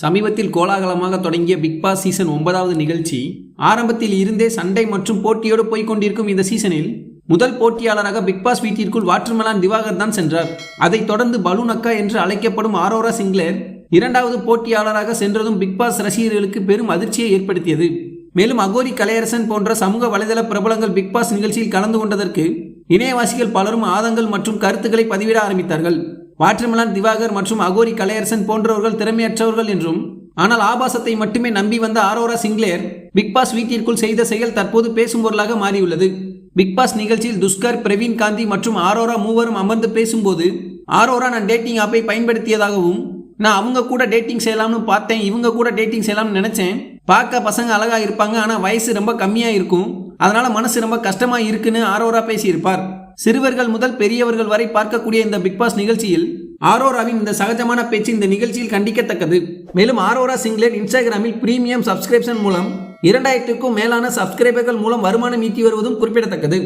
சமீபத்தில் கோலாகலமாக தொடங்கிய பிக் பாஸ் சீசன் ஒன்பதாவது நிகழ்ச்சி ஆரம்பத்தில் இருந்தே சண்டை மற்றும் போட்டியோடு போய்கொண்டிருக்கும் இந்த சீசனில் முதல் போட்டியாளராக பிக் பாஸ் வீட்டிற்குள் வாட்டர்மெலான் திவாகர் தான் சென்றார். அதைத் தொடர்ந்து பலூன் அக்கா என்று அழைக்கப்படும் ஆரோரா சிங்லேர் இரண்டாவது போட்டியாளராக சென்றதும் பிக் பாஸ் ரசிகர்களுக்கு பெரும் அதிர்ச்சியை ஏற்படுத்தியது. மேலும் அகோரி கலையரசன் போன்ற சமூக வலைதள பிரபலங்கள் பிக் பாஸ் நிகழ்ச்சியில் கலந்து கொண்டதற்கு இணையவாசிகள் பலரும் ஆதங்கள் மற்றும் கருத்துக்களை பதிவிட ஆரம்பித்தார்கள். வாட்டர்மெலான் திவாகர் மற்றும் அகோரி கலையரசன் போன்றவர்கள் திறமையற்றவர்கள் என்றும் ஆனால் ஆபாசத்தை மட்டுமே நம்பி வந்த ஆரோரா சிங்லேர் பிக் பாஸ் வீட்டிற்குள் செய்த செயல் தற்போது பேசும் பொருளாக மாறியுள்ளது. பிக் பாஸ் நிகழ்ச்சியில் துஷ்கர் பிரவீன் காந்தி மற்றும் ஆரோரா மூவரும் அமர்ந்து பேசும்போது ஆரோரா நான் டேட்டிங் ஆப்பை பயன்படுத்தியதாகவும் நான் அவங்க கூட டேட்டிங் செய்யலாம்னு பார்த்தேன் இவங்க கூட டேட்டிங் செய்யலாம்னு நினைச்சேன். பார்க்க பசங்க அழகா இருப்பாங்க ஆனால் வயசு ரொம்ப கம்மியாக இருக்கும். அதனால மனசு ரொம்ப கஷ்டமாக இருக்குன்னு ஆரோரா பேசியிருப்பார். சிறுவர்கள் முதல் பெரியவர்கள் வரை பார்க்கக்கூடிய இந்த பிக் பாஸ் நிகழ்ச்சியில் ஆரோராவின் இந்த சகஜமான பேச்சு இந்த நிகழ்ச்சியில் கண்டிக்கத்தக்கது. மேலும் ஆரோரா சிங்லேட் இன்ஸ்டாகிராமில் பிரீமியம் சப்ஸ்கிரிப்ஷன் மூலம் இரண்டாயிரத்துக்கும் மேலான சப்ஸ்கிரைபர்கள் மூலம் வருமானம் ஈட்டி வருவதும் குறிப்பிடத்தக்கது.